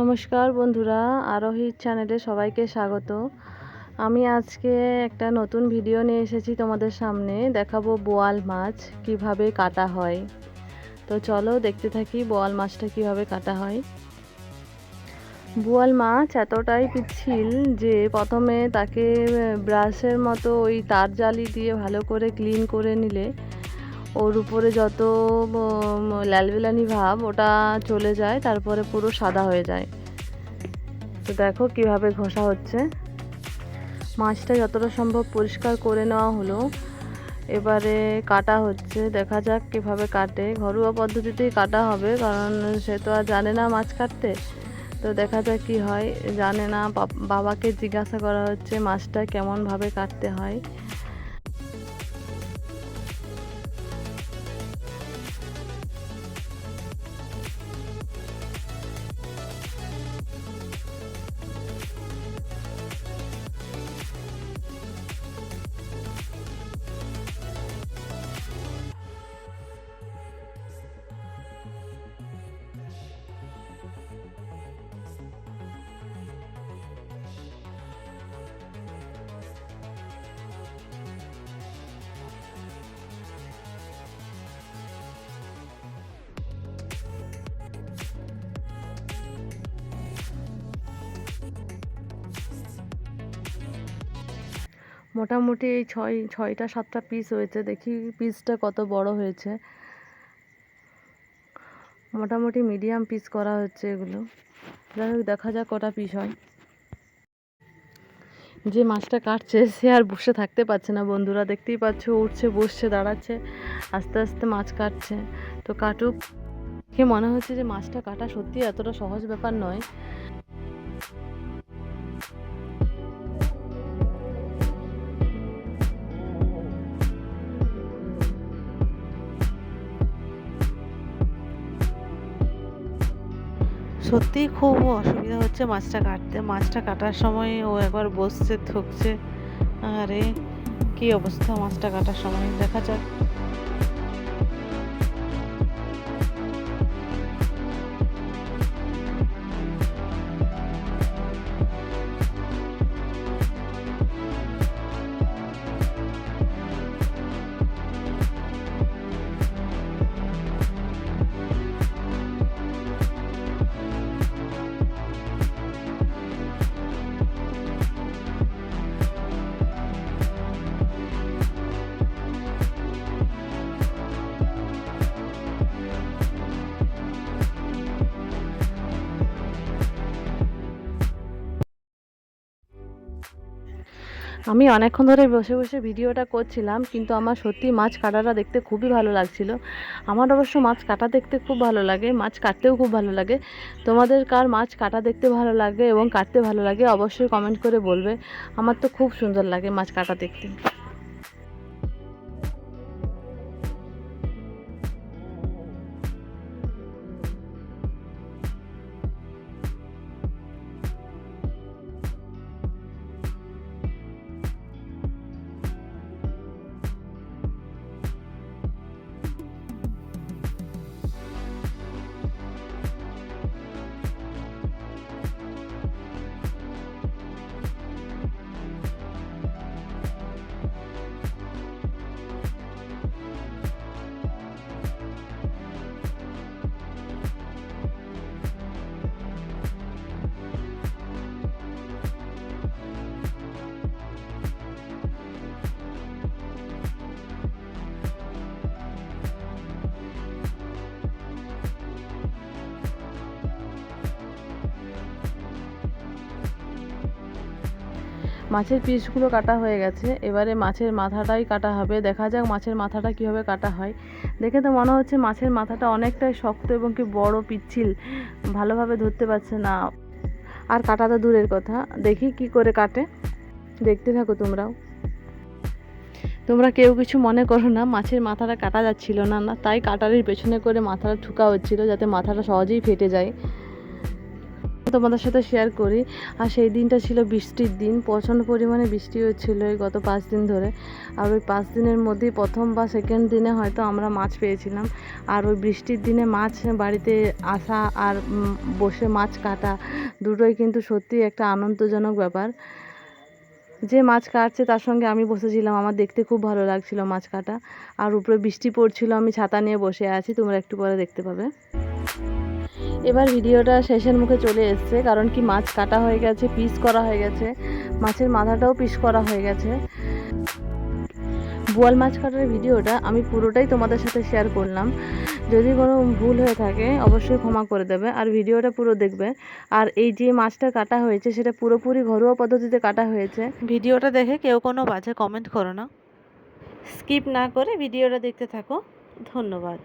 নমস্কার বন্ধুরা, আরোহী চ্যানেলে সবাইকে স্বাগত। আমি আজকে একটা নতুন ভিডিও নিয়ে এসেছি তোমাদের সামনে, দেখাবো বোয়াল মাছ কীভাবে কাটা হয়। তো চলো দেখতে থাকি বোয়াল মাছটা কীভাবে কাটা হয়। বোয়াল মাছ এতটাই পিচ্ছিল যে প্রথমে তাকে ব্রাশের মতো ওই তার জালি দিয়ে ভালো করে ক্লিন করে নিলে ওর উপরে যত উম, ল্যালবিলানি ভাব ওটা চলে যায় তারপরে পুরো সাদা হয়ে যায়। তো দেখো কীভাবে ঘষা হচ্ছে। মাছটা যতটা সম্ভব পরিষ্কার করে নেওয়া হলো। এবারে কাটা হচ্ছে দেখা যাক কীভাবে কাটে। ঘরোয়া পদ্ধতিতেই কাটা হবে কারণ সে তো আর জানে না মাছ কাটতে। তো দেখা যাক কি হয়। জানে না বাবাকে জিজ্ঞাসা করা হচ্ছে মাছটা কেমনভাবে কাটতে হয়। মোটামুটি এই ছয়, ছয়টা, সাতটা পিস হয়েছে। দেখি পিসটা কত বড় হয়েছে। মোটামুটি মিডিয়াম পিস করা হচ্ছে এগুলো। যাই হোক, দেখা যাক কটা পিস হয়। যে মাছটা কাটছে, সে আর বসে থাকতে পারছে না বন্ধুরা। দেখতেই পাচ্ছ, উঠছে, বসছে, দাঁড়াচ্ছে, আস্তে আস্তে মাছ কাটছে। তো কাটুক। দেখে মনে হচ্ছে যে মাছটা কাটা সত্যি এতটা সহজ ব্যাপার নয়। সত্যিই খুব অসুবিধা হচ্ছে মাছটা কাটতে। মাছটা কাটার সময় ও একবার বসছে, থকছে। আরে, কি অবস্থা মাছটা কাটার সময়? দেখা যাক। আমি অনেকক্ষণ ধরে বসে বসে ভিডিওটা করছিলাম, কিন্তু আমার সত্যি মাছ কাটাটা দেখতে খুবই ভালো লাগছিল। আমার অবশ্য মাছ কাটা দেখতে খুব ভালো লাগে, মাছ কাটতেও খুব ভালো লাগে। তোমাদের কার মাছ কাটা দেখতে ভালো লাগে এবং কাটতে ভালো লাগে অবশ্যই কমেন্ট করে বলবে। আমার তো খুব সুন্দর লাগে মাছ কাটা দেখতে। মাছের পিসগুলো কাটা হয়ে গেছে। এবারে মাছের মাথাটাই কাটা হবে। দেখা যাক মাছের মাথাটা কীভাবে কাটা হয়। দেখে তো মনে হচ্ছে মাছের মাথাটা অনেকটাই শক্ত এবং কি বড় পিচ্ছিল। ভালোভাবে ধরতে পারছে না। আর কাটা তো দূরের কথা। দেখি কি করে কাটে। দেখতে থাকো তোমরাও। তোমরা কেউ কিছু মনে করো না, মাছের মাথাটা কাটা যাচ্ছিল না না, তাই কাটারির পেছনে করে মাথাটা ঠুকা হচ্ছিল যাতে মাথাটা সহজেই ফেটে যায়। তোমাদের সাথে শেয়ার করি। আর সেই দিনটা ছিল বৃষ্টির দিন। প্রচণ্ড পরিমাণে বৃষ্টি হচ্ছিল এই গত পাঁচ দিন ধরে। আর ওই পাঁচ দিনের মধ্যেই প্রথম বা সেকেন্ড দিনে হয়তো আমরা মাছ পেয়েছিলাম। আর ওই বৃষ্টির দিনে মাছ বাড়িতে আসা আর বসে মাছ কাটা দুটোই কিন্তু সত্যিই একটা আনন্দজনক ব্যাপার। যে মাছ কাটছে তার সঙ্গে আমি বসেছিলাম। আমার দেখতে খুব ভালো লাগছিল মাছ কাটা। আর উপরে বৃষ্টি পড়ছিল, আমি ছাতা নিয়ে বসে আছি। তোমরা একটু পরে দেখতে পাবে। এবার ভিডিওটা শেষের মুখে চলে এসছে, কারণ কি মাছ কাটা হয়ে গেছে, পিস করা হয়ে গেছে। মাছের মাথাটাও পিস করা হয়ে গেছে। বোয়াল মাছ কাটার ভিডিওটা আমি পুরোটাই তোমাদের সাথে শেয়ার করলাম। যদি কোনো ভুল হয়ে থাকে, অবশ্যই ক্ষমা করে দেবে। আর ভিডিওটা পুরো দেখবে। আর এই যে মাছটা কাটা হয়েছে, সেটা পুরোপুরি ঘরোয়া পদ্ধতিতে কাটা হয়েছে। ভিডিওটা দেখে কেউ কোনো বাজে কমেন্ট করো না। স্কিপ না করে ভিডিওটা দেখতে থাকো। ধন্যবাদ।